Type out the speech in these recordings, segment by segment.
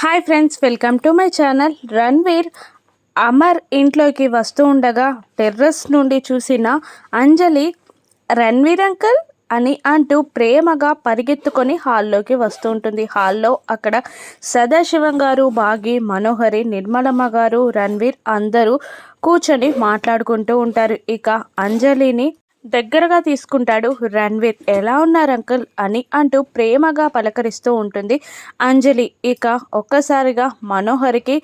Hi friends welcome to my channel Ranveer. Amar ఇంట్లోకి వస్తూ ఉండగా టెర్రస్ నుండి చూసిన అంజలి రణ్వీర్ అంకల్ అని అంటూ ప్రేమగా పరిగెత్తుకొని హాల్లోకి వస్తూ ఉంటుంది. హాల్లో అక్కడ సదాశివం గారు బాగి మనోహరి నిర్మలమ్మ గారు రణ్వీర్ అందరూ కూర్చొని మాట్లాడుకుంటూ ఉంటారు. ఇక అంజలిని దగ్గరగా తీసుకుంటాడు రణ్వీర్. ఎలా ఉన్నారు అంకుల్? అని అంటూ ప్రేమగా పలకరిస్తూ ఉంటుంది అంజలి. ఇక ఒక్కసారిగా మనోహరికి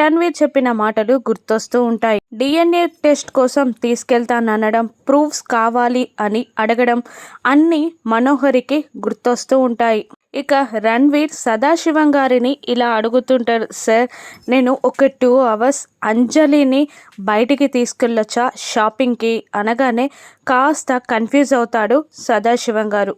రణ్వీర్ చెప్పిన మాటలు గుర్తొస్తూ ఉంటాయి. డిఎన్ఏ టెస్ట్ కోసం తీసుకెళ్తాననడం ప్రూఫ్స్ కావాలి అని అడగడం అన్నీ మనోహరికి గుర్తొస్తూ ఉంటాయి. ఇక రణ్వీర్ సదాశివం గారిని ఇలా అడుగుతుంటారు సార్ నేను ఒక టూ అవర్స్ అంజలిని బయటికి తీసుకెళ్ళొచ్చా షాపింగ్కి? అనగానే కాస్త కన్ఫ్యూజ్ అవుతాడు సదాశివం గారు.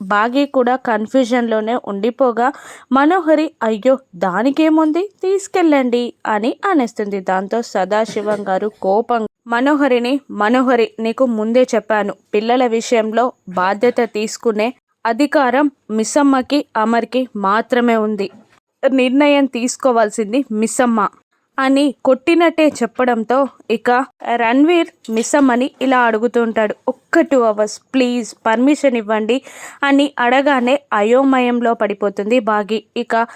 బాగి కూడా కన్ఫ్యూజన్లోనే ఉండిపోగా మనోహరి అయ్యో దానికేముంది? తీసుకెళ్ళండి అని అనేస్తుంది. దాంతో సదాశివం గారు కోపం మనోహరిని మనోహరి నీకు ముందే చెప్పాను. పిల్లల విషయంలో బాధ్యత తీసుకునే అధికారం మిస్సమ్మకి అమర్కి మాత్రమే ఉంది. నిర్ణయం తీసుకోవాల్సింది మిస్సమ్మ అని కొట్టినట్టే చెప్పడంతో ఇక రణ్వీర్ మిస్సమ్మని ఇలా అడుగుతుంటాడు. ఒక్క టూ అవర్స్ ప్లీజ్ పర్మిషన్ ఇవ్వండి అని అడగానే అయోమయంలో పడిపోతుంది బాగి. ఇక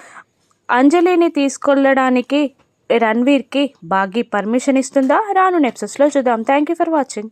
అంజలిని తీసుకెళ్ళడానికి రణ్వీర్కి బాగి పర్మిషన్ ఇస్తుందా? రాను నెప్సెస్లో చూద్దాం. Thank you for watching.